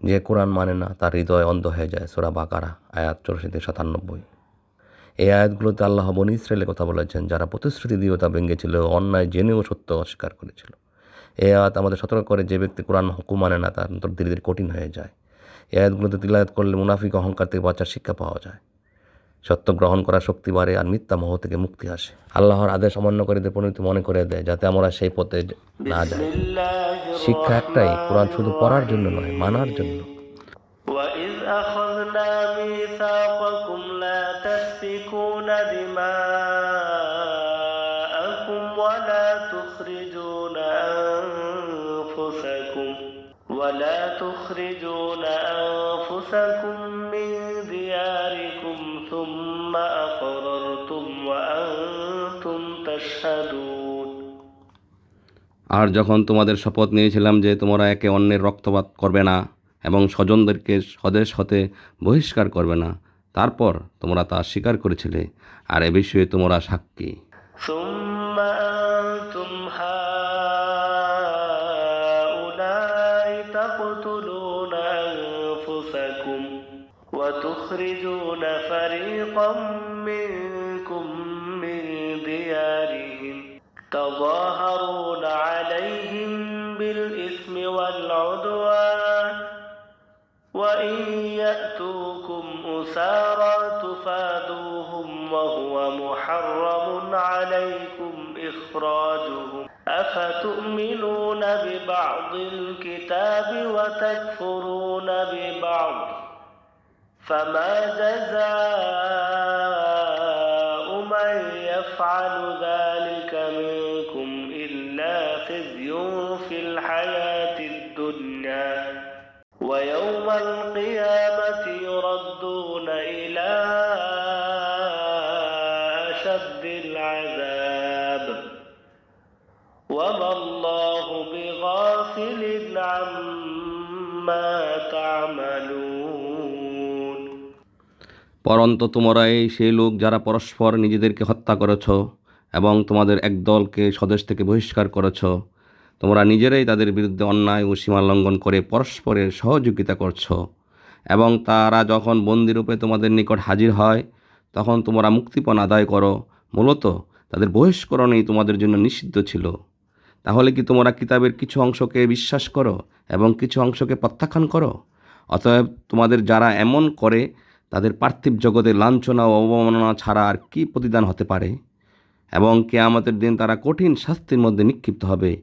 যে কোরআন মানে না, তার হৃদয় অন্ধ হয়ে যায়, সোরা বাকারা, আয়াত চৌরাশি থেকে সাতানব্বই। এই আয়াতগুলোতে আল্লাহ বনি ইসরায়েলের কথা বলেছেন, যারা প্রতিশ্রুতি দিয়েও তা ভেঙেছিল, অন্যায় জেনেও সত্য অস্বীকার করেছিল। এ আয়াত আমাদের সতর্ক করে যে ব্যক্তি কোরআন হুকুম মানে না, তার অন্তর ধীরে ধীরে কঠিন হয়ে যায়। এই আয়াতগুলোতে তিলায়াত করলে মুনাফিক অহংকার থেকে বাঁচার শিক্ষা পাওয়া যায়। সত্য গ্রহণ করার শক্তি বাড়ে আর মিথ্যা মোহ থেকে মুক্তি আসে আল্লাহর আদেশ অমান্যকারীদের পরিণতি মনে করে দেয় যাতে আমরা সেই পথে না যাই শিক্ষা একটাই কোরআন শুধু পড়ার জন্য নয় মানার জন্য وإذ أخذنا ميثاقكم لا تسفكون دماءكم ولا تخرجون أنفسكم ولا تخرجون أنفسكم من دياركم ثم أقررتم وأنتم تشهدون আর যখন তোমাদের শপথ নিয়েছিলাম যে তোমরা একে অন্যের রক্তপাত করবে না এবং স্বজনদেরকে স্বদেশ হতে বহিষ্কার করবে না তারপর তোমরা তা স্বীকার করেছিলে আর এ বিষয়ে তোমরা সাক্ষী ثم أنتم هؤلاء تقتلون أنفسكم وتخرجون فريقا منكم من ديارهم تظاهرون عليهم بالإثم والعدوان وإن يأتوكم أسارى تفادوهم وهو محرم عليكم إخراجهم أفتؤمنون ببعض الكتاب وتكفرون ببعض فما جزاء من يفعل ذلك منكم إلا خزي في الحياة الدنيا. ويوم القيامة يردون إلى أشد العذاب. وما الله بغافل عما পরন্ত তোমরাই সেই লোক যারা পরস্পর নিজেদেরকে হত্যা করেছ এবং তোমাদের এক দলকে স্বদেশ থেকে বহিষ্কার করেছ। তোমরা নিজেরাই তাদের বিরুদ্ধে অন্যায় ও সীমা লঙ্ঘন করে পরস্পরের সহযোগিতা করছ। এবং তারা যখন বন্দিরূপে তোমাদের নিকট হাজির হয়, তখন তোমরা মুক্তিপণ আদায় করো। মূলত তাদের বহিষ্করণই তোমাদের জন্য নিষিদ্ধ ছিল। তাহলে কি তোমরা কিতাবের কিছু অংশকে বিশ্বাস করো এবং কিছু অংশকে প্রত্যাখ্যান করো? অতএব তোমাদের যারা এমন করে তাদের পার্থিব জগতে লাঞ্ছনা ও অবমাননা ছাড়া আর কী প্রতিদান হতে পারে? এবং কে আমাদের দিন তারা কঠিন শাস্তির মধ্যে নিক্ষিপ্ত হবে।